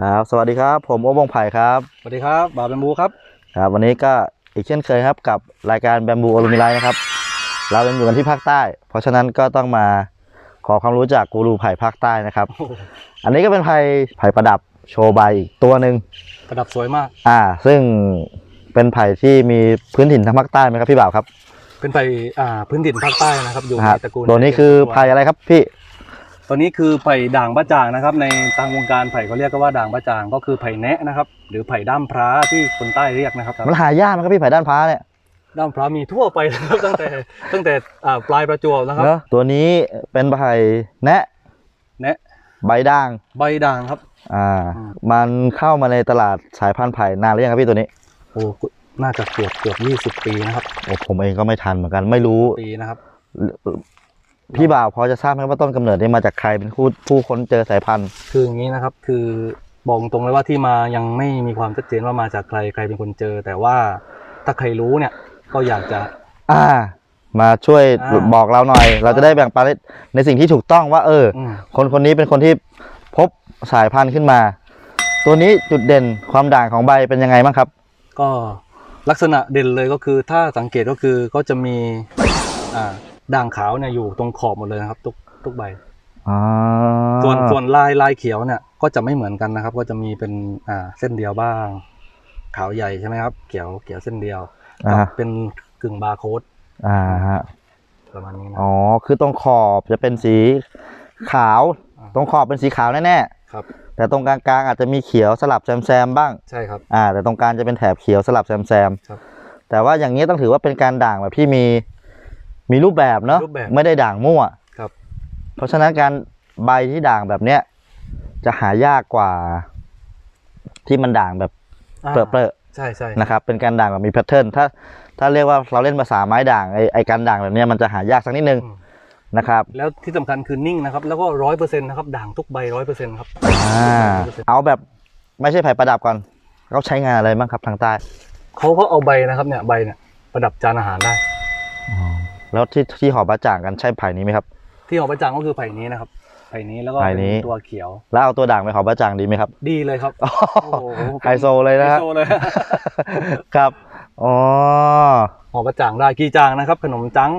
ครับ สวัสดีครับ ผมโอวงไผ่ครับสวัสดีครับบาเป็นบูครับครับ วันนี้ก็อีกเช่นเคยครับกับรายการแบมบูอลูมิไลนะครับ เรายังอยู่กันที่ภาคใต้ เพราะฉะนั้นก็ต้องมาขอความรู้จากกูรูไผ่ภาคใต้นะครับ อันนี้ก็เป็นไผ่ไผ่ประดับโชว์ใบอีกตัวหนึ่งประดับสวยมาก อ่า ซึ่งเป็นไผ่ที่มีพื้นถิ่นทางภาคใต้ไหมครับพี่บ่าวครับ เป็นไผ่อ่าพื้นถิ่นภาคใต้นะครับอยู่นะในฮะตระกูลตัวนี้คือไผ่อะไรครับพี่ ตัวนี้คือไผ่ด่างบะจางนะครับ ในทางวงการไผ่เขาเรียกกันว่าด่างบะจางก็คือไผ่แนะนะครับ หรือไผ่ด้ามพร้าที่คนใต้เรียกนะครับมันหายากไหมครับพี่ไผ่ด้านฟ้าเนี่ยด้ามพร้ามีทั่วไปนะครับตั้งแต่ตั้งแต่อ่าปลายประจวบนะครับเนอะตัวนี้เป็นไผ่แนะแนะใบด่าง ใบด่างครับ อ่าอืมมันเข้ามาในตลาดสายพันธุ์ไผ่นานหรือยังครับพี่ตัวนี้โอ้น่าจะเกือบเกือบยี่สิบปีนะครับโอ้ผมเองก็ไม่ทันเหมือนกันไม่รู้ปีนะครับ พี่บ่าวพอจะทราบไหมว่าต้นกำเนิดนี่มาจากใครเป็นผู้ผู้ค้นเจอสายพันธุ์ คืออย่างนี้นะครับคือบอกตรงเลยว่าที่มายังไม่มีความชัดเจนว่ามาจากใครใครเป็นคนเจอ แต่ว่าถ้าใครรู้เนี่ยก็อยากจะ อ่า มาช่วยอ่าบอกเราหน่อย เราจะได้แบ่งปันในสิ่งที่ถูกต้องว่า เอออืมคนคนนี้เป็นคนที่พบสายพันธุ์ขึ้นมา ตัวนี้จุดเด่นความด่างของใบเป็นยังไงบ้างครับ ก็ลักษณะเด่นเลยก็คือถ้าสังเกตก็คือก็จะมีอ่า ด่างขาวเนี่ยอยู่ตรงขอบหมดเลยนะครับ ทุกทุกใบอ่าส่วนส่วนลายลายเขียวเนี่ย ก็จะไม่เหมือนกันนะครับ ก็จะมีเป็นอ่าเส้นเดียวบ้าง ขาวใหญ่ใช่ไหมครับ เขียวเขียวเส้นเดียวอ่ากับฮะเป็นกึ่งบาร์โค้ดอ่าฮะประมาณนี้นะอ๋อคือตรงขอบจะเป็นสีขาวอ่าตรงขอบเป็นสีขาวแน่ครับๆแต่ตรงกลางๆอาจจะมีเขียวสลับแซมๆบ้างใช่ครับอ่า แต่ตรงกลางจะเป็นแถบเขียวสลับแซมครับๆแต่ว่าอย่างนี้ต้องถือว่าเป็นการด่างแบบที่มี มีรูปแบบเนาะรูปแบบไม่ได้ด่างมั่วครับ เพราะฉะนั้นการใบที่ด่างแบบเนี้ยจะหายากกว่า ที่มันด่างแบบอ่าเปรอะๆใช่ใช่นะครับ เป็นการด่างแบบมีแพทเทิร์นถ้า ถ้าเรียกว่าเราเล่นภาษาไม้ด่างไอไอการด่างแบบเนี้ยมันจะหายากสักนิดนึงอืมนะครับ แล้วที่สำคัญคือนิ่งนะครับ แล้วก็ร้อยเปอร์เซ็นต์นะครับ ด่างทุกใบร้อยเปอร์เซ็นต์ครับอ่าเอาแบบไม่ใช่ไผ่ประดับก่อนเขาใช้งานอะไรบ้างครับทางใต้เขาก็เอาใบนะครับเนี่ยใบเนี่ยประดับจานอาหารได้ แล้วที่ที่หอบระจ่างกันใช่ไผ่นี้ไหมครับ ที่หอประจังก็คือไผ่นี้นะครับไผ่นี้แล้วก็ไผ่นี้ เป็นตัวเขียว แล้วเอาตัวด่างไปหอบระจ่างดีไหมครับ ดีเลยครับโอ้โหไฮโซเลยนะไฮฮะ โซเลยครับ อ๋อ หอประจังได้กีจางนะครับ ขนมจัง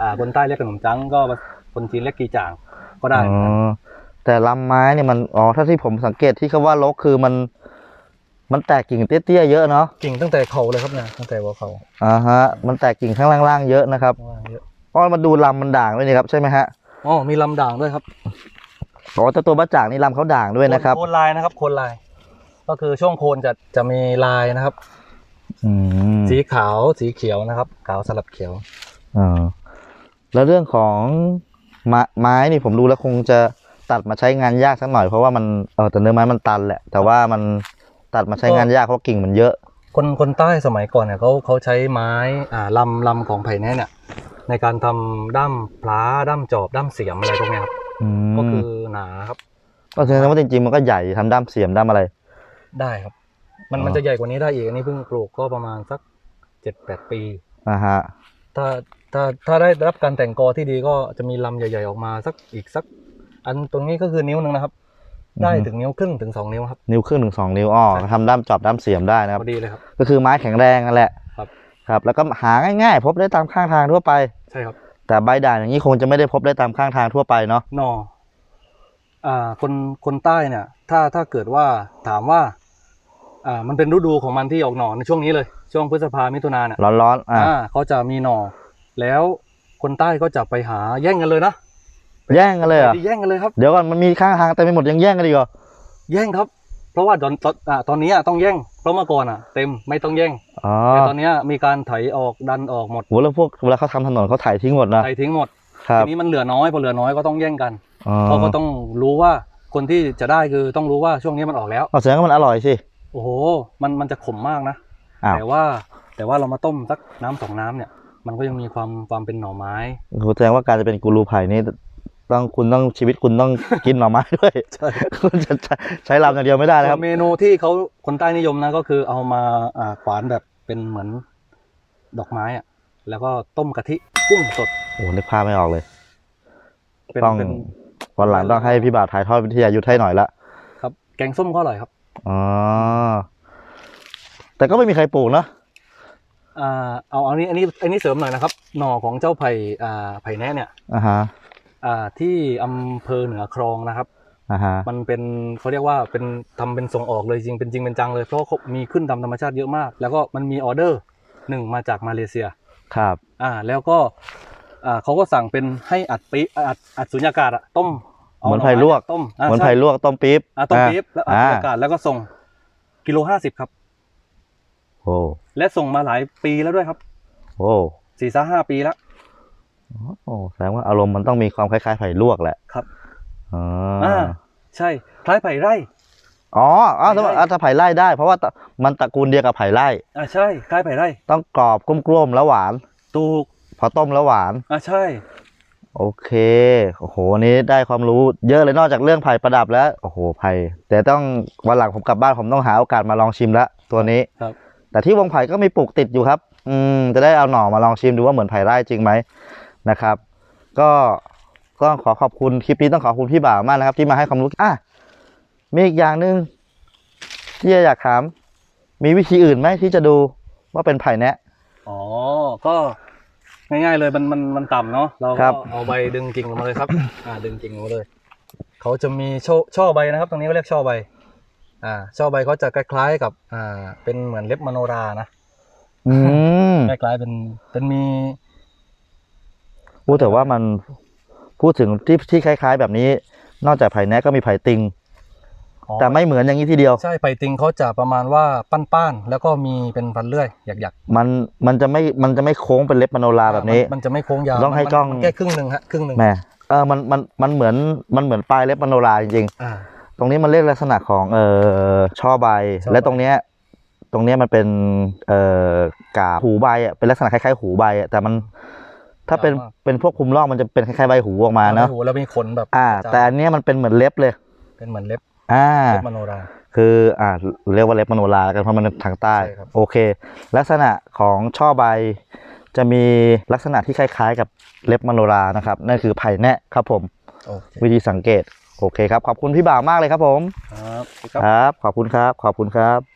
อ่าคนใต้เรียกขนมจังก็คนจีนเรียกกีจางก็ได้ อ๋อ แต่ลำไม้เนี่ยมัน อ๋อ ถ้าที่ผมสังเกตที่เขาว่าลกคือมัน มันแตกกิ่งเตี้ยๆเยอะเนาะ กิ่งตั้งแต่เขาเลยครับเนี่ยตั้งแต่หัวเขาอ่าฮะ มันแตกกิ่งข้างล่างๆเยอะนะครับ ข้าง ล่างเยอะเพราะมันดูลำมันด่างด้วยนี่ครับใช่ไหมฮะอ๋อมีลำด่างด้วยครับอ๋อแต่ตัวบะจ่างนี่ลำเขาด่างด้วยนะครับโคนลายนะครับโคนลาย ก็คือช่วงโคนจะจะมีลายนะครับอืมสีขาวสีเขียวนะครับ ขาวสลับเขียวอ่าแล้วเรื่องของไม้ไม้นี่ผมดูแล้วคงจะตัดมาใช้งานยากสักหน่อยเพราะว่ามันเออแต่เนื้อไม้มันตันแหละ แต่ว่ามันตัดมาใช้งานยากเพราะกิ่งมันเยอะ คนคนใต้สมัยก่อนเนี่ยเขาเขาใช้ไม้อ่าลำลำของไผ่แน่เนี่ย ในการทำด้ามพล้าด้ามจอบด้ามเสียมอะไรพวกเนี้ยครับอืมก็คือหนาครับ ก็แสดงว่าจริงๆมันก็ใหญ่ทำด้ามเสียมด้ามอะไร ได้ครับ มันอ๋อมันจะใหญ่กว่านี้ได้อีกอันนี้เพิ่งปลูกก็ประมาณสักเจ็ดแปดปีอ่าฮะถ้าถ้าถ้าได้รับการแต่งกอที่ดีก็จะมีลำใหญ่ ๆออกมาสักอีกสัก อันตรงนี้ก็คือนิ้วหนึ่งนะครับ ได้ถึงนิ้วครึ่งถึงสองนิ้วครับ นิ้วครึ่งถึงสองนิ้วอ้อใช่ทำด้ามจอบด้ามเสียมได้นะครับพอดีเลยครับ ก็คือไม้แข็งแรงนั่นแหละ ครับครับ แล้วก็หาง่ายๆ พบได้ตามข้างทางทั่วไป ใช่ครับ แต่ใบด่างอย่างนี้คงจะไม่ได้พบได้ตามข้างทางทั่วไปเนาะหนออ่าคนคนใต้เนี่ย ถ้าถ้าเกิดว่าถามว่า อ่า มันเป็นฤดูของมันที่ออกหน่อในช่วงนี้เลย ช่วงพฤษภามิถุนาเนี่ยร้อนๆอ่าอ่าเขาจะมีหน่อ แล้วคนใต้ก็จะไปหาแย่งกันเลยนะแย่งกันเลยเหรอแย่งกันเลยครับ เดี๋ยวก่อนมันมีข้างทางเต็มไปหมดยังแย่งกันอีกเหรอแย่งครับ เพราะว่าตอนตอนอ่าตอนนี้อะต้องแย่ง เพราะเมื่อก่อนอะ เต็มไม่ต้องแย่งอ๋อแต่ตอนเนี้ยมีการไถออกดันออกหมดโหแล้วพวกเวลาเขาทำถนนเขาถ่ายทิ้งหมดนะไถทิ้งหมดครับทีนี้มันเหลือน้อยพอเหลือน้อยก็ต้องแย่งกันอ๋อเขาก็ต้องรู้ว่าคนที่จะได้คือต้องรู้ว่าช่วงนี้มันออกแล้วเอาแสดงว่ามันอร่อยสิโอ้โหมันมันจะขมมากนะอ้าวแต่ว่าแต่ว่าเรามาต้มสักน้ำสองน้ำเนี่ย มันก็ยังมีความความเป็นหน่อไม้โอ้โหแสดงว่าการจะเป็นกูรูไผ่นี่ ต้องคุณต้องชีวิตคุณต้องกินหน่อไม้ด้วยใช่คุณจะใช้ใช้ลำอย่างเดียวไม่ได้นะครับ เมนูที่เขาคนใต้นิยมนะก็คือเอามาอ่าขวานแบบเป็นเหมือนดอกไม้อะแล้วก็ต้มกะทิกุ้งสดโอ้โหนึกภาพไม่ออกเลย เป็นต้องเป็น วันหลังต้องให้พี่บ่าวถ่ายทอดวิทยายุทธให้หน่อยละครับแงส้มก็อร่อยครับอ๋อแต่ก็ไม่มีใครปลูกเนาะอ่าเอาเอานี้อันนี้อันนี้เสริมหน่อยนะครับ หน่อของเจ้าไผ่อ่าไผ่แนะเนี่ย อ่าฮะ อ่าที่อำเภอเหนือคลองนะครับ อ่าฮะมันเป็นเขาเรียกว่าเป็นทำเป็นส่งออกเลยจริงเป็นจริงเป็นจังเลยเพราะเขามีขึ้นตามธรรมชาติเยอะมาก แล้วก็มันมีออเดอร์หนึ่งมาจากมาเลเซีย ครับอ่าแล้วก็อ่าเขาก็สั่งเป็นให้อัดปีอัดอัดสุญญากาศอะต้มาเหมือนไผ่ลวก ต้มเหมือนไผ่ลวกต้มปี๊บอ่าต้มปี๊บแล้วอัดอ่าสุญญากาศแล้วก็ส่งกิโลห้าสิบครับ โอ้และส่งมาหลายปีแล้วด้วยครับ โอ้สี่สห้าปีแล้ว โอ้แสดงว่าอารมณ์มันต้องมีความคล้ายๆไผ่ลวกแหละครับอ๋ออ่าใช่คล้ายไผ่ไร่อ๋ออ๋อถ้าไผ่ไร่อะถ้าไผ่ไร่ได้ เพราะว่าตะมันตระกูลเดียวกับไผ่ไร่อ่าใช่คล้ายไผ่ไร่ ต้องกรอบกลมๆแล้วหวานถูกพอต้มแล้วหวานอ่าใช่ โอเคโอ้โหวันนี้ได้ความรู้เยอะเลยนอกจากเรื่องไผ่ประดับแล้วโอ้โหไผ่แต่ต้องวันหลังผมกลับบ้านผมต้องหาโอกาสมาลองชิมละตัวนี้ครับ แต่ที่วงไผ่ก็มีปลูกติดอยู่ครับ อืมจะได้เอาหน่อมาลองชิมดูว่าเหมือนไผ่ไร่จริงไหม นะครับ ก็ก็ขอขอบคุณคลิปนี้ต้องขอบคุณพี่บ่าวมากนะครับ ที่มาให้ความรู้อะมีอีกอย่างหนึ่งที่อยากถาม มีวิธีอื่นไหมที่จะดูว่าเป็นไผ่แนะอ๋อก็ง่ายๆเลยมันมันมันต่ำเนาะเราครัก็บ เอาใบดึงกิ่งลงมาเลยครับ อ่าดึงกิ่งลงมาเลยเขาจะมีช่อช่อใบนะครับ ตรงนี้เขาเรียกช่อใบ อ่า ช่อใบเขาจะคล้ายๆกับอ่าเป็นเหมือนเล็บมโนรานะอืม คล้ายๆเป็นเป็นมี พูดแต่ว่ามันพูดถึงที่ที่คล้าย ๆ แบบนี้ นอกจากไผ่แนะก็มีไผ่ติง อ๋อแต่ไม่เหมือนอย่างนี้ทีเดียว ใช่ไผ่ติงเขาจะประมาณว่าป้านๆแล้วก็มีเป็นฟันเลื่อยหยักมันมันจะไม่มันจะไม่โค้งเป็นเล็บมโนราๆแบบนี้ มันมันจะไม่โค้งยาวต้องให้มันกล้อง มันแค่ครึ่งหนึ่งฮะครึ่งหนึ่งแหม่เออมันมันมันเหมือนมันเหมือนปลายเล็บมโนราจริงอ่า ๆ ตรงนี้มันเรียกลักษณะของเอ่อช่อใบ ช่อใบ และตรงเนี้ยตรงเนี้ยมันเป็นเอ่อกาบหูใบอะเป็นลักษณะคล้ายๆหูใบอะแต่มัน ถ้าเป็นเป็นพวกคุมร่องมันจะเป็นคล้ายๆใบหูออกมาเนาะโอ้โหแล้วมีขนแบบอ่าจ้แต่อันเนี้ยมันเป็นเหมือนเล็บเลย เป็นเหมือนเล็บอ่าเล็บมโนราคืออ่าเรียกว่าเล็บมโนราแล้วกันเพราะมันทางใต้ใช่ครับโอเค ลักษณะของช่อใบ จะมีลักษณะที่คล้ายๆ กับเล็บมโนรานะครับนั่นคือไผ่แนะครับผมโอเควิธีสังเกตโอเคครับขอบคุณพี่บ่าวมากเลยครับผมครับครับขอบคุณครับขอบคุณครับ